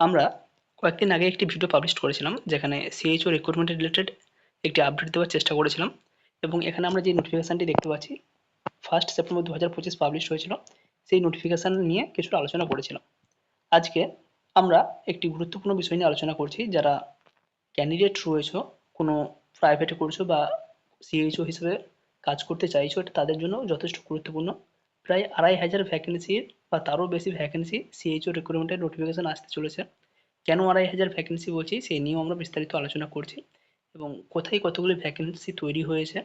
আমরা কয়েকদিন আগে একটি ভিডিও পাবলিশ করেছিলাম, যেখানে সিএইচও রিক্রুটমেন্ট রিলেটেড একটি আপডেট দেওয়ার চেষ্টা করেছিলাম এবং এখানে আমরা যে নোটিফিকেশানটি দেখতে পাচ্ছি ফার্স্ট সেপ্টেম্বর দু হাজার পঁচিশ পাবলিশ হয়েছিল। সেই নোটিফিকেশান নিয়ে কিছুটা আলোচনা করেছিলাম। আজকে আমরা একটি গুরুত্বপূর্ণ বিষয় নিয়ে আলোচনা করছি, যারা ক্যান্ডিডেট রয়েছে, কোনো প্রাইভেটে করছ বা সিএইচও হিসেবে কাজ করতে চাইছো, এটা তাদের জন্য যথেষ্ট গুরুত্বপূর্ণ। প্রায় আড়াই হাজার ভ্যাকেন্সির বা তারও বেশি ভ্যাকেন্সি সিএইচও রিক্রুটমেন্টের নোটিফিকেশান আসতে চলেছে। কেন আড়াই হাজার ভ্যাকেন্সি বলছি সেই নিয়েও আমরা বিস্তারিত আলোচনা করছি। এবং কোথায় কতগুলি ভ্যাকেন্সি তৈরি হয়েছে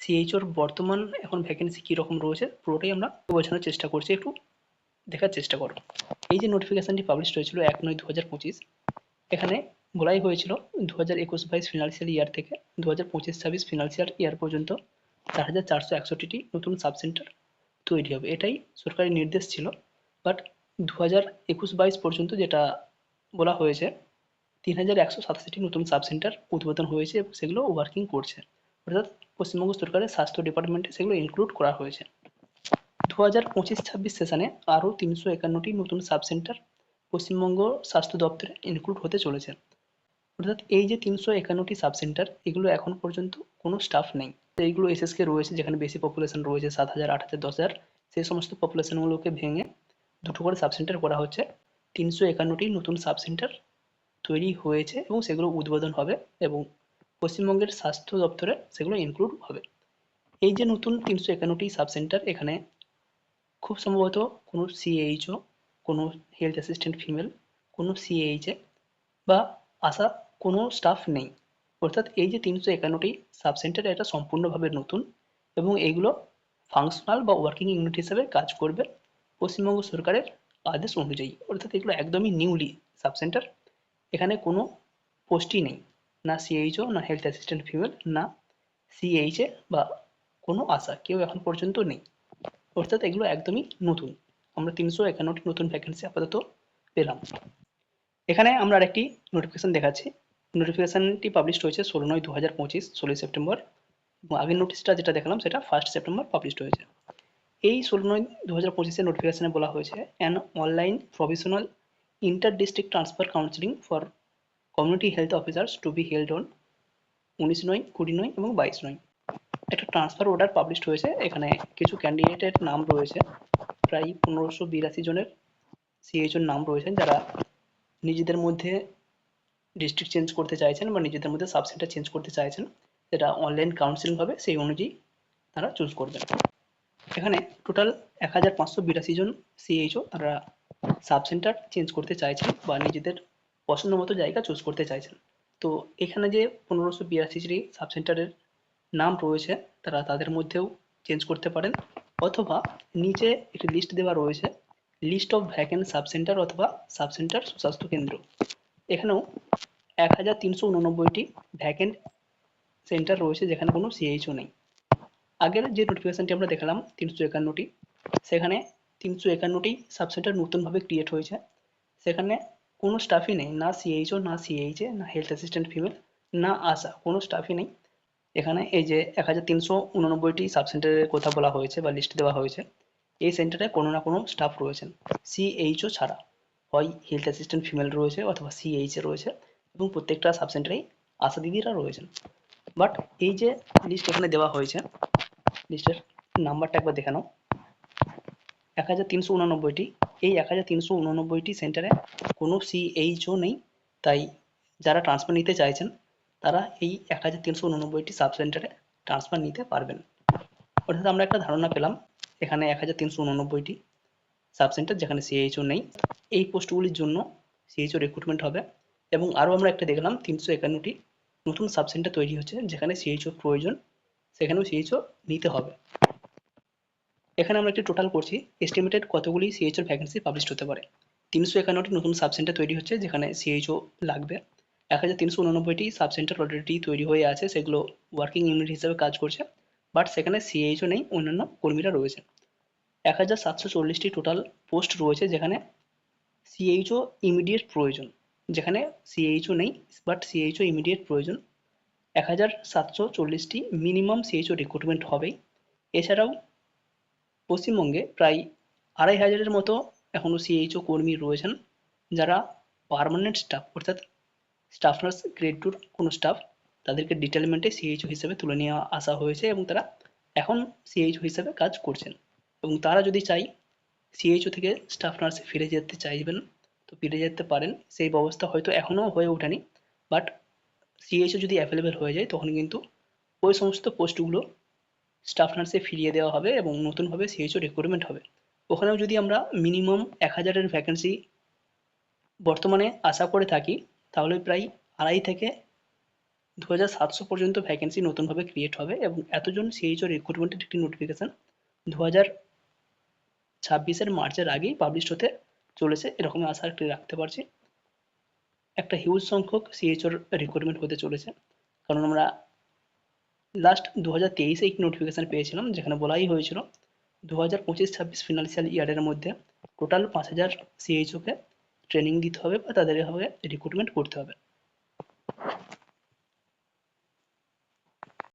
সিএইচওর বর্তমান এখন ভ্যাকেন্সি কীরকম রয়েছে, পুরোটাই আমরা বোঝানোর চেষ্টা করছি। একটু দেখার চেষ্টা করো। এই যে নোটিফিকেশানটি পাবলিশ হয়েছিল এক নয় দু হাজার পঁচিশ, এখানে বলাই হয়েছিল দু হাজার একুশ বাইশ ফিনান্সিয়াল ইয়ার থেকে দু হাজার পঁচিশ ছাব্বিশ ফিনান্সিয়াল ইয়ার পর্যন্ত চার হাজার চারশো একষট্টিটি নতুন সাবসেন্টার তৈরি হবে। এটাই সরকারি নির্দেশ ছিল। বাট দু হাজার একুশ বাইশ পর্যন্ত যেটা বলা হয়েছে তিন হাজার একশো সাতাশিটি নতুন সাবসেন্টার উদ্বোধন হয়েছে এবং সেগুলো ওয়ার্কিং করছে। অর্থাৎ পশ্চিমবঙ্গ সরকারের স্বাস্থ্য ডিপার্টমেন্টে সেগুলো ইনক্লুড করা হয়েছে। দু হাজার পঁচিশ ছাব্বিশ সেশনে আরও তিনশো একান্নটি নতুন সাবসেন্টার পশ্চিমবঙ্গ স্বাস্থ্য দপ্তরে ইনক্লুড হতে চলেছে। অর্থাৎ এই যে তিনশো একান্নটি সাবসেন্টার এগুলো এখন পর্যন্ত কোনো স্টাফ নেই। এইগুলো এসএসকে রয়েছে, যেখানে বেশি পপুলেশন রয়েছে সাত হাজার আট হাজার দশ হাজার সেই সমস্ত পপুলেশনগুলোকে ভেঙে দুটো করে সাবসেন্টার করা হচ্ছে। তিনশো একান্নটি নতুন সাবসেন্টার তৈরি হয়েছে এবং সেগুলো উদ্বোধন হবে এবং পশ্চিমবঙ্গের স্বাস্থ্য দপ্তরে সেগুলো ইনক্লুড হবে। এই যে নতুন তিনশো একান্নটি সাবসেন্টার এখানে খুব সম্ভবত কোনো সিএইচও কোনো হেলথ অ্যাসিস্ট্যান্ট ফিমেল কোনো সিএইচএ বা আশা কোনো স্টাফ নেই। অর্থাৎ এই যে তিনশো একান্নটি সাবসেন্টার এটা সম্পূর্ণভাবে নতুন এবং এইগুলো ফাংশনাল বা ওয়ার্কিং ইউনিট হিসেবে কাজ করবে পশ্চিমবঙ্গ সরকারের আদেশ অনুযায়ী। অর্থাৎ এগুলো একদমই নিউলি সাবসেন্টার এখানে কোনো পোস্টই নেই। না সিএইচও না হেলথ অ্যাসিস্ট্যান্ট ফিমেল না সিএইচএ বা কোনো আশা কেউ এখন পর্যন্ত নেই। অর্থাৎ এগুলো একদমই নতুন। আমরা তিনশো একান্নটি নতুন ভ্যাকেন্সি আপাতত পেলাম। এখানে আমরা আরেকটি নোটিফিকেশান দেখাচ্ছি। নোটিফিকেশানটি পাবলিশ হয়েছে ষোলো নয় দু হাজার পঁচিশ, ষোলোই সেপ্টেম্বর। এবং আগের নোটিশটা যেটা দেখালাম সেটা ফার্স্ট সেপ্টেম্বর পাবলিশ হয়েছে। এই ষোলো নয় দু হাজার পঁচিশের নোটিফিকেশানে বলা হয়েছে an online professional inter district transfer counselling for community health officers to be held on উনিশ নয়, কুড়ি নয় এবং বাইশ নয়। একটা ট্রান্সফার অর্ডার পাবলিশ হয়েছে, এখানে কিছু ক্যান্ডিডেটের নাম রয়েছে। প্রায় পনেরোশো বিরাশি জনের সিএইচওর নাম রয়েছেন যারা নিজেদের মধ্যে ডিস্ট্রিক্ট চেঞ্জ করতে চাইছেন বা নিজেদের মধ্যে সাবসেন্টার চেঞ্জ করতে চাইছেন, সেটা অনলাইন কাউন্সিলিং হবে, সেই অনুযায়ী তারা চুজ করবেন। এখানে টোটাল এক হাজার পাঁচশো বিরাশি জন সিএইচও তারা সাবসেন্টার চেঞ্জ করতে চাইছেন বা নিজেদের পছন্দ মতো জায়গা চুজ করতে চাইছেন। তো এখানে যে পনেরোশো বিরাশিটি সাবসেন্টারের নাম রয়েছে, তারা তাদের মধ্যেও চেঞ্জ করতে পারেন। অথবা নিচে একটি লিস্ট দেওয়া রয়েছে লিস্ট অফ ভ্যাকেন্ট সাবসেন্টার অথবা সাবসেন্টার সুস্বাস্থ্য কেন্দ্র। এখানেও এক হাজার তিনশো উননব্বইটি ভ্যাকেন্ট সেন্টার রয়েছে যেখানে কোনো সিএইচও নেই। আগের যে নোটিফিকেশানটি আমরা দেখালাম তিনশো একান্নটি, সেখানে তিনশো একান্নটি সাবসেন্টার নতুনভাবে ক্রিয়েট হয়েছে। সেখানে কোনো স্টাফই নেই, না সিএইচও না সিএইচএ না হেলথ অ্যাসিস্ট্যান্ট ফিমেল না আশা কোনো স্টাফই নেই। এখানে এই যে এক হাজার তিনশো উননব্বইটি সাবসেন্টারের কথা বলা হয়েছে বা লিস্ট দেওয়া হয়েছে, এই সেন্টারে কোনো না কোনো স্টাফ রয়েছেন সিএইচও ছাড়া। হয় হেলথ অ্যাসিস্ট্যান্ট ফিমেল রয়েছে অথবা সিএইচএ রয়েছে এবং প্রত্যেকটা সাবসেন্টারেই আশা দিদিরা রয়েছেন। বাট এই যে লিস্ট এখানে দেওয়া হয়েছে লিস্টের নাম্বারটা একবার দেখে নাও। এক হাজার তিনশো উননব্বইটি, এই এক হাজার তিনশো উননব্বইটি সেন্টারে কোনো সিএইচও নেই। তাই যারা ট্রান্সফার নিতে চাইছেন, তারা এই এক হাজার তিনশো উননব্বইটি সাব সেন্টারে ট্রান্সফার নিতে পারবেন। অর্থাৎ আমরা একটা ধারণা পেলাম, এখানে এক হাজার তিনশো উননব্বইটি সাব সেন্টার যেখানে সিএইচও নেই। এই পোস্টগুলির জন্য সিএইচও রিক্রুটমেন্ট হবে এবং আরও আমরা একটা দেখলাম তিনশো একান্নটি নতুন সাব সেন্টার তৈরি হচ্ছে যেখানে সিএইচও প্রয়োজন, সেখানেও সিএইচও নিতে হবে। এখানে আমরা একটি টোটাল করছি এস্টিমেটেড কতগুলি সিএইচওর ভ্যাকেন্সি পাবলিশ হতে পারে। তিনশো একান্নটি নতুন সাব সেন্টার তৈরি হচ্ছে যেখানে সিএইচও লাগবে। এক হাজার তিনশো উননব্বইটি সাব সেন্টার অলরেডি তৈরি হয়ে আছে, সেগুলো ওয়ার্কিং ইউনিট হিসেবে কাজ করছে বাট সেখানে সিএইচও নেই, অন্যান্য কর্মীরা রয়েছে। এক হাজার সাতশো চল্লিশটি টোটাল পোস্ট রয়েছে যেখানে সিএইচও ইমিডিয়েট প্রয়োজন। যেখানে সিএইচও নেই বাট সিএইচও ইমিডিয়েট প্রয়োজন। এক হাজার সাতশো চল্লিশটি মিনিমাম সিএইচও রিক্রুটমেন্ট হবেই এছাড়াও পশ্চিমবঙ্গে প্রায় আড়াই হাজারের মতো এখনও সিএইচও কর্মী রয়েছেন, যারা পার্মানেন্ট স্টাফ অর্থাৎ স্টাফ নার্স গ্রেড টুর কোনো স্টাফ তাদেরকে ডিটেলমেন্টে সিএইচও হিসেবে তুলে নিয়ে আসা হয়েছে এবং তারা এখন সিএইচও হিসেবে কাজ করছেন। এবং তারা যদি চাই সিএইচও থেকে স্টাফ নার্সে ফিরে যেতে চাইবেন তো ফিরে যেতে পারেন। সেই ব্যবস্থা হয়তো এখনও হয়ে ওঠেনি বাট সিএইচও যদি অ্যাভেলেবেল হয়ে যায়, তখন কিন্তু ওই সমস্ত পোস্টগুলো স্টাফ নার্সে ফিরিয়ে দেওয়া হবে এবং নতুনভাবে সিএইচও রিক্রুটমেন্ট হবে। ওখানেও যদি আমরা মিনিমাম এক হাজারের ভ্যাকেন্সি বর্তমানে আশা করে থাকি, তাহলে প্রায় আড়াই থেকে দু হাজার সাতশো পর্যন্ত ভ্যাকেন্সি নতুনভাবে ক্রিয়েট হবে এবং এতজন সিএইচও রিক্রুটমেন্টের একটি নোটিফিকেশান দু হাজার ছাব্বিশের মার্চের আগেই পাবলিশ হতে চলেছে। এরকমই আশা একটি রাখতে পারছি। একটা হিউজ সংখ্যক সিএইচওর রিক্রুটমেন্ট হতে চলেছে। কারণ আমরা লাস্ট দু হাজার তেইশে একটি নোটিফিকেশান পেয়েছিলাম, যেখানে বলাই হয়েছিল দু হাজার পঁচিশ, ছাব্বিশ ফিনান্সিয়াল ইয়ারের মধ্যে টোটাল পাঁচ হাজার সিএইচওকে ট্রেনিং দিতে হবে বা তাদের হবে রিক্রুটমেন্ট করতে হবে।